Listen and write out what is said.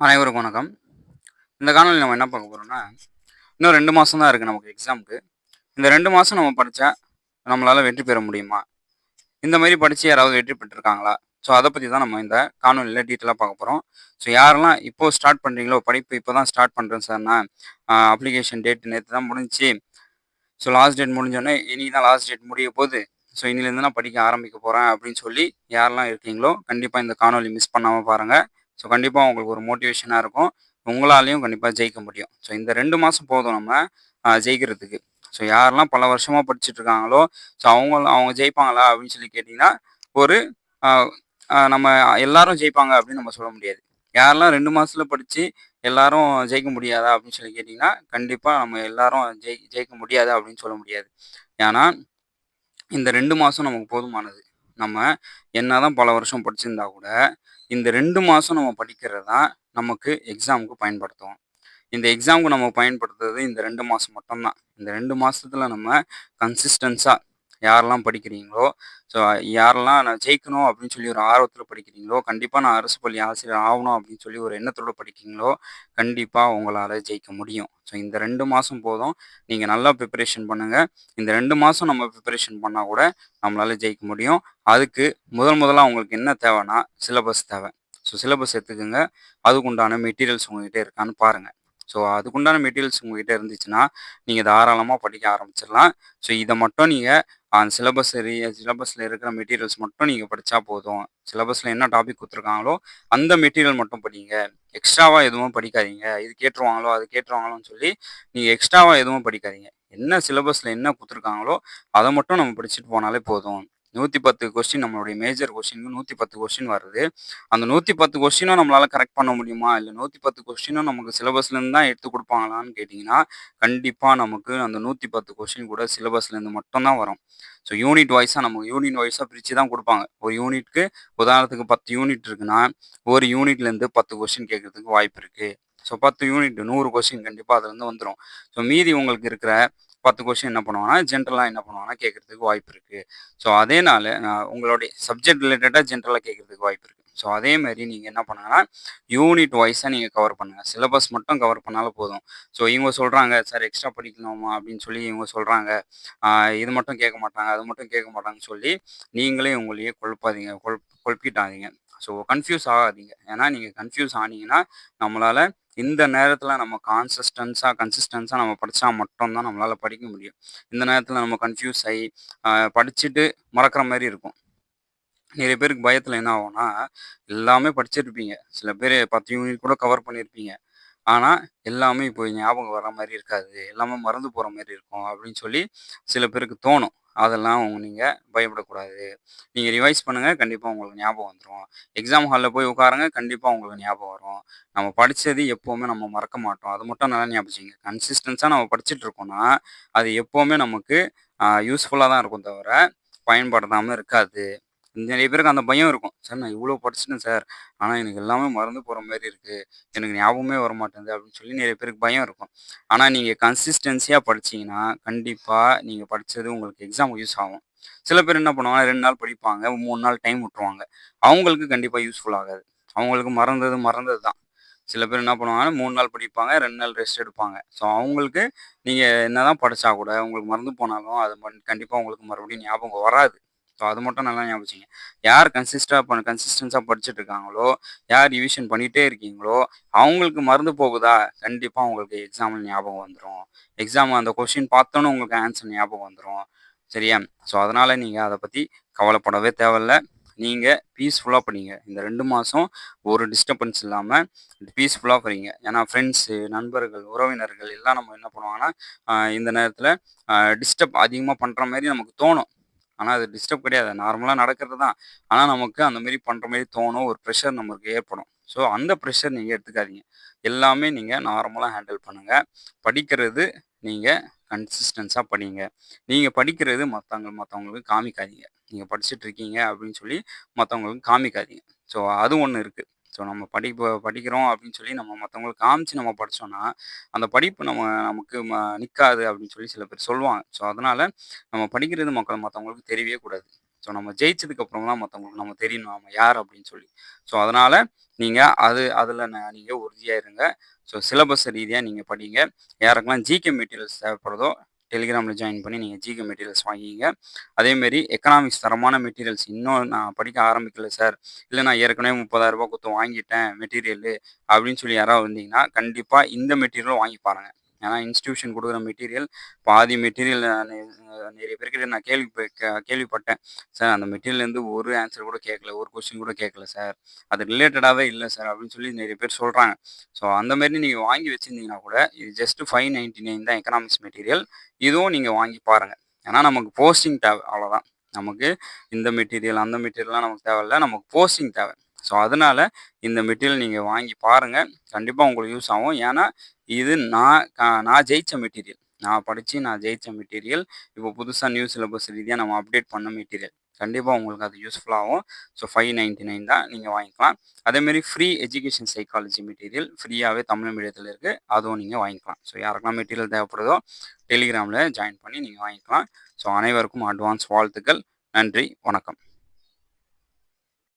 அனைவருக்கும் வணக்கம். இந்த காணொலி நம்ம என்ன பார்க்க போகிறோம்னா இன்னும் ரெண்டு மாதம் தான் இருக்குது நமக்கு எக்ஸாமுக்கு இந்த ரெண்டு மாதம் நம்ம படித்தா நம்மளால் வெற்றி பெற முடியுமா? இந்த மாதிரி படித்து யாராவது வெற்றி பெற்றிருக்காங்களா? ஸோ அதை பற்றி தான் நம்ம இந்த காணொலியில் டீட்டெயிலாக பார்க்க போகிறோம் ஸோ யாரெல்லாம் இப்போ ஸ்டார்ட் பண்ணுறீங்களோ படிப்பு இப்போ தான் ஸ்டார்ட் பண்ணுறேன் சார்னா அப்ளிகேஷன் டேட் நேற்று தான் முடிஞ்சிச்சு ஸோ லாஸ்ட் டேட் முடிஞ்சோடனே இனி தான் லாஸ்ட் டேட் முடிய போது ஸோ இனிலேருந்து நான் படிக்க ஆரம்பிக்க போகிறேன் அப்படின்னு சொல்லி யாரெல்லாம் இருக்கீங்களோ கண்டிப்பாக இந்த காணொலி மிஸ் பண்ணாமல் பாருங்கள் ஸோ கண்டிப்பாக உங்களுக்கு ஒரு மோட்டிவேஷனாக இருக்கும். உங்களாலையும் கண்டிப்பாக ஜெயிக்க முடியும். ஸோ இந்த ரெண்டு மாதம் போதும் நம்ம ஜெயிக்கிறதுக்கு. ஸோ யாரெல்லாம் பல வருஷமாக படிச்சுட்டு இருக்காங்களோ ஸோ அவங்க அவங்க ஜெயிப்பாங்களா அப்படின்னு சொல்லி கேட்டிங்கன்னா ஒரு நம்ம எல்லாரும் ஜெயிப்பாங்க அப்படின்னு நம்ம சொல்ல முடியாது. யாரெல்லாம் ரெண்டு மாதத்தில் படித்து எல்லாரும் ஜெயிக்க முடியாதா அப்படின்னு சொல்லி கேட்டிங்கன்னா கண்டிப்பாக நம்ம எல்லாரும் ஜெயி ஜெயிக்க முடியாது அப்படின்னு சொல்ல முடியாது. ஏன்னா இந்த ரெண்டு மாதம் நமக்கு போதுமானது. நம்ம என்ன தான் பல வருஷம் படிச்சிருந்தா கூட இந்த ரெண்டு மாதம் நம்ம படிக்கிறது தான் நமக்கு எக்ஸாமுக்கு பயன்படுத்தும். இந்த எக்ஸாமுக்கு நம்ம பயன்படுத்துறது இந்த ரெண்டு மாதம் மட்டும்தான். இந்த ரெண்டு மாதத்துல நம்ம கன்சிஸ்டன்ஸாக யாரெல்லாம் படிக்கிறீங்களோ ஸோ யாரெல்லாம் நான் ஜெயிக்கணும் அப்படின்னு சொல்லி ஒரு ஆர்வத்தில் படிக்கிறீங்களோ கண்டிப்பாக நான் அரசு பள்ளி ஆசிரியர் ஆகணும் அப்படின்னு சொல்லி ஒரு எண்ணத்தோட படிக்கிறீங்களோ கண்டிப்பாக உங்களால் ஜெயிக்க முடியும். ஸோ இந்த ரெண்டு மாதம் போதும். நீங்கள் நல்லா ப்ரிப்பரேஷன் பண்ணுங்கள் இந்த ரெண்டு மாதம் நம்ம ப்ரிப்பரேஷன் பண்ணால் கூட நம்மளால் ஜெயிக்க முடியும். அதுக்கு முதல் முதலாக உங்களுக்கு என்ன தேவைன்னா சிலபஸ் தேவை. ஸோ சிலபஸ் எடுத்துக்கோங்க. அதுக்குண்டான மெட்டீரியல்ஸ் உங்ககிட்ட இருக்கான்னு பாருங்கள் ஸோ அதுக்குண்டான மெட்டீரியல்ஸ் உங்ககிட்ட இருந்துச்சுன்னா நீங்கள் தாராளமாக படிக்க ஆரம்பிச்சிடலாம் ஸோ இதை மட்டும் நீங்கள் அந்த சிலபஸ் சிலபஸில் இருக்கிற மெட்டீரியல்ஸ் மட்டும் நீங்கள் படித்தா போதும். சிலபஸில் என்ன டாபிக் கொடுத்துருக்காங்களோ அந்த மெட்டீரியல் மட்டும் படிங்க. எக்ஸ்ட்ராவாக எதுவும் படிக்காதீங்க. இது கேட்டுருவாங்களோ அது கேட்டுருவாங்களோன்னு சொல்லி நீங்கள் எக்ஸ்ட்ராவாக எதுவும் படிக்காதீங்க. என்ன சிலபஸில் என்ன கொடுத்துருக்காங்களோ அதை மட்டும் நம்ம படிச்சுட்டு போனாலே போதும். நூற்றி பத்து கொஸ்டின் நம்மளுடைய மேஜர் கொஸ்டினுக்கு நூற்றி பத்து கொஸ்டின் வருது. அந்த நூற்றி பத்து கொஸ்டினும் நம்மளால் கரெக்ட் பண்ண முடியுமா? இல்லை நூற்றி பத்து கொஸ்டினும் நமக்கு சிலபஸ்லேருந்து தான் எடுத்து கொடுப்பாங்களான்னு கேட்டிங்கன்னா கண்டிப்பாக நமக்கு அந்த நூற்றி பத்து கொஸ்டின் கூட சிலபஸ்லேருந்து மட்டும்தான் வரும். ஸோ யூனிட் வைஸாக நமக்கு யூனிட் வைஸாக பிரித்து தான் கொடுப்பாங்க. ஒரு யூனிட்க்கு உதாரணத்துக்கு பத்து யூனிட் இருக்குன்னா ஒரு யூனிட்லேருந்து பத்து கொஸ்டின் கேட்குறதுக்கு வாய்ப்பு இருக்குது ஸோ பத்து யூனிட் நூறு கொஸ்டின் கண்டிப்பாக அதுலேருந்து வந்துடும் ஸோ மீதி உங்களுக்கு இருக்கிற பத்து கொஸ்டின் என்ன பண்ணுவாங்கன்னா ஜென்ரலாக என்ன பண்ணுவாங்கன்னா கேட்கறதுக்கு வாய்ப்பு இருக்குது ஸோ அதேனால நான் உங்களுடைய சப்ஜெக்ட் ரிலேட்டடாக ஜென்ரலாக கேட்கறதுக்கு வாய்ப்பு இருக்குது ஸோ அதே மாதிரி நீங்கள் என்ன பண்ணுங்கன்னா யூனிட் வைஸாக நீங்கள் கவர் பண்ணுங்கள் சிலபஸ் மட்டும் கவர் பண்ணாலும் போதும். ஸோ இவங்க சொல்கிறாங்க சார் எக்ஸ்ட்ரா படிக்கணுமா? அப்படின்னு சொல்லி இவங்க சொல்கிறாங்க இது மட்டும் கேட்க மாட்டாங்க அது மட்டும் கேட்க மாட்டாங்கன்னு சொல்லி நீங்களே உங்களையே குழப்பாதீங்க குழப் குழப்பிட்டாதீங்க. ஸோ கன்ஃபியூஸ் ஆகாதீங்க. ஏன்னா நீங்கள் கன்ஃபியூஸ் ஆனீங்கன்னா நம்மளால் இந்த நேரத்தில் நம்ம கான்சிஸ்டன்ஸாக கன்சிஸ்டன்ஸாக நம்ம படித்தா மட்டும்தான் நம்மளால் படிக்க முடியும். இந்த நேரத்தில் நம்ம கன்ஃபியூஸ் ஆகி படிச்சுட்டு மறக்கிற மாதிரி இருக்கும். நிறைய பேருக்கு பயத்தில் என்ன ஆகும்னா எல்லாமே படிச்சிருப்பீங்க. சில பேர் பத்து யூனிட் கூட கவர் பண்ணியிருப்பீங்க ஆனால் எல்லாமே இப்போ ஞாபகம் வர மாதிரி இருக்காது. எல்லாமே மறந்து போகிற மாதிரி இருக்கும் அப்படின்னு சொல்லி சில பேருக்கு தோணும். அதெல்லாம் அவங்க நீங்கள் பயப்படக்கூடாது. நீங்கள் ரிவைஸ் பண்ணுங்கள் கண்டிப்பாக உங்களுக்கு ஞாபகம் வந்துடும் எக்ஸாம் ஹாலில் போய் உட்காருங்க கண்டிப்பாக உங்களுக்கு ஞாபகம் வரும். நம்ம படித்தது எப்போவுமே நம்ம மறக்க மாட்டோம். அது மட்டும் நல்லா ஞாபகம் கன்சிஸ்டன்ஸாக நம்ம படிச்சுட்டு இருக்கோம்னா அது எப்போவுமே நமக்கு யூஸ்ஃபுல்லாக தான் இருக்கும் தவிர பயன்படுத்தாமல் இருக்காது. நிறைய பேருக்கு அந்த பயம் இருக்கும். சார் நான் இவ்வளோ படிச்சிட்டேன் சார். ஆனால் எனக்கு எல்லாமே மறந்து போகிற மாதிரி இருக்குது எனக்கு ஞாபகமே வர மாட்டேங்குது அப்படின்னு சொல்லி நிறைய பேருக்கு பயம் இருக்கும். ஆனால் நீங்கள் கன்சிஸ்டன்சியாக படிச்சீங்கன்னா கண்டிப்பாக நீங்கள் படித்தது உங்களுக்கு எக்ஸாம் யூஸ் ஆகும். சில பேர் என்ன பண்ணுவாங்க ரெண்டு நாள் படிப்பாங்க மூணு நாள் டைம் விட்டுருவாங்க. அவங்களுக்கு கண்டிப்பாக யூஸ்ஃபுல் ஆகாது. அவங்களுக்கு மறந்தது மறந்தது தான். சில பேர் என்ன பண்ணுவாங்கன்னா மூணு நாள் படிப்பாங்க ரெண்டு நாள் ரெஸ்ட் எடுப்பாங்க. ஸோ அவங்களுக்கு நீங்கள் என்ன தான் படித்தா கூட உங்களுக்கு மறந்து போனாலும் அது கண்டிப்பாக உங்களுக்கு மறுபடியும் ஞாபகம் வராது. ஸோ அது மட்டும் நல்லா ஞாபகம் யார் கன்சிஸ்டாக பண்ண கன்சிஸ்டன்ஸாக படிச்சுட்டு இருக்காங்களோ யார் ரிவிஷன் பண்ணிகிட்டே இருக்கீங்களோ அவங்களுக்கு மறந்து போகுதா? கண்டிப்பாக உங்களுக்கு எக்ஸாமில் ஞாபகம் வந்துடும் எக்ஸாம் அந்த கொஷின் பார்த்தோன்னே உங்களுக்கு ஆன்சர் ஞாபகம் வந்துடும் சரியா? ஸோ அதனால் நீங்கள் அதை பற்றி கவலைப்படவே தேவையில்லை. நீங்கள் பீஸ்ஃபுல்லாக படிங்க இந்த ரெண்டு மாதம் ஒரு டிஸ்டர்பன்ஸ் இல்லாமல் பீஸ்ஃபுல்லாக படிங்க ஏன்னா ஃப்ரெண்ட்ஸு நண்பர்கள் உறவினர்கள் எல்லாம் நம்ம என்ன பண்ணுவாங்கன்னா இந்த நேரத்தில் டிஸ்டர்ப் அதிகமாக பண்ணுற மாதிரி நமக்கு தோணும். ஆனால் அது டிஸ்டர்ப் கிடையாது. நார்மலாக நடக்கிறது தான். ஆனால் நமக்கு அந்த மாதிரி பண்ணுற மாதிரி தோணும். ஒரு ப்ரெஷர் நமக்கு ஏற்படும். ஸோ அந்த ப்ரெஷர் நீங்கள் எடுத்துக்காதீங்க. எல்லாமே நீங்கள் நார்மலாக ஹேண்டில் பண்ணுங்கள் படிக்கிறது நீங்கள் கன்சிஸ்டன்ஸாக படிங்க. நீங்கள் படிக்கிறது மற்றவங்க மற்றவங்களுக்கு காமிக்காதீங்க. நீங்கள் படிச்சுட்டு இருக்கீங்க அப்படின்னு சொல்லி மற்றவங்களுக்கு காமிக்காதீங்க. ஸோ அது ஒன்று இருக்குது ஸோ நம்ம படிப்பு படிக்கிறோம் அப்படின்னு சொல்லி நம்ம மற்றவங்களுக்கு காமிச்சு நம்ம படித்தோன்னா அந்த படிப்பு நம்ம நமக்கு ம நிற்காது அப்படின்னு சொல்லி சில பேர் சொல்லுவாங்க. ஸோ அதனால் நம்ம படிக்கிறது மக்கள் மற்றவங்களுக்கு தெரியவே கூடாது. ஸோ நம்ம ஜெயிச்சதுக்கப்புறம் தான் மற்றவங்களுக்கு நம்ம தெரியணும் நம்ம யார் அப்படின்னு சொல்லி. ஸோ அதனால் நீங்கள் அது அதில் நீங்கள் உறுதியாக இருங்க. ஸோ சிலபஸ் ரீதியாக நீங்கள் படிங்க. யாருக்கெல்லாம் ஜிகே மெட்டீரியல்ஸ் தேவைப்படுதோ டெலிகிராமில் ஜாயின் பண்ணி நீங்கள் ஜிகே மெட்டீரியல்ஸ் வாங்கிங்க அதேமாரி எக்கனாமிக்ஸ் தரமான மெட்டீரியல்ஸ் இன்னும் நான் படிக்க ஆரம்பிக்கல சார் இல்லை நான் ஏற்கனவே முப்பதாயிரரூபா கொடுத்து வாங்கிட்டேன் மெட்டீரியல் அப்படின்னு சொல்லி யாராவது வந்தீங்கன்னா கண்டிப்பாக இந்த மெட்டீரியலும் வாங்கி பாருங்கள் ஏன்னா இன்ஸ்டியூஷன் கொடுக்குற மெட்டீரியல் பாதி மெட்டீரியல் நிறைய பேர்கிட்ட நான் கேள்வி கேள்விப்பட்டேன். சார் அந்த மெட்டீரியல்லேருந்து ஒரு ஆன்சர் கூட கேட்கல ஒரு கொஸ்டின் கூட கேட்கல சார். அது ரிலேட்டடாகவே இல்லை சார் அப்படின்னு சொல்லி நிறைய பேர் சொல்கிறாங்க ஸோ அந்த மாதிரி நீங்கள் வாங்கி வச்சுருந்தீங்கன்னா கூட இது ஜஸ்ட் ஃபைவ் நைன்டி நைன் தான் எக்கனாமிக்ஸ் மெட்டீரியல் இதுவும் நீங்கள் வாங்கி பாருங்கள் ஏன்னா நமக்கு போஸ்டிங் தேவை அவ்வளோதான் நமக்கு இந்த மெட்டீரியல் அந்த மெட்டீரியல்லாம் நமக்கு தேவையில்ல நமக்கு போஸ்டிங் தேவை. ஸோ அதனால இந்த மெட்டீரியல் நீங்கள் வாங்கி பாருங்கள் கண்டிப்பாக உங்களுக்கு யூஸ் ஆகும். ஏன்னா இது நான் கா- நான் ஜெயிச்ச மெட்டீரியல். நான் படித்து நான் ஜெயிச்ச மெட்டீரியல். இப்போ புதுசாக நியூ சிலபஸ் ரீதியாக நம்ம அப்டேட் பண்ண மெட்டீரியல். கண்டிப்பாக உங்களுக்கு அது யூஸ்ஃபுல்லாகும் ஸோ ஃபைவ் நைன்ட்டி நைன் தான் நீங்கள் வாங்கிக்கலாம். அதேமாரி ஃப்ரீ எஜுகேஷன் சைக்காலஜி மெட்டீரியல் ஃப்ரீயாகவே தமிழ் மீடியத்தில் இருக்குது அதுவும் நீங்கள் வாங்கிக்கலாம். ஸோ யாருக்கெல்லாம் மெட்டீரியல் தேவைப்படுதோ டெலிகிராமில் ஜாயின் பண்ணி நீங்கள் வாங்கிக்கலாம். ஸோ அனைவருக்கும் அட்வான்ஸ் வாழ்த்துக்கள். நன்றி. வணக்கம்.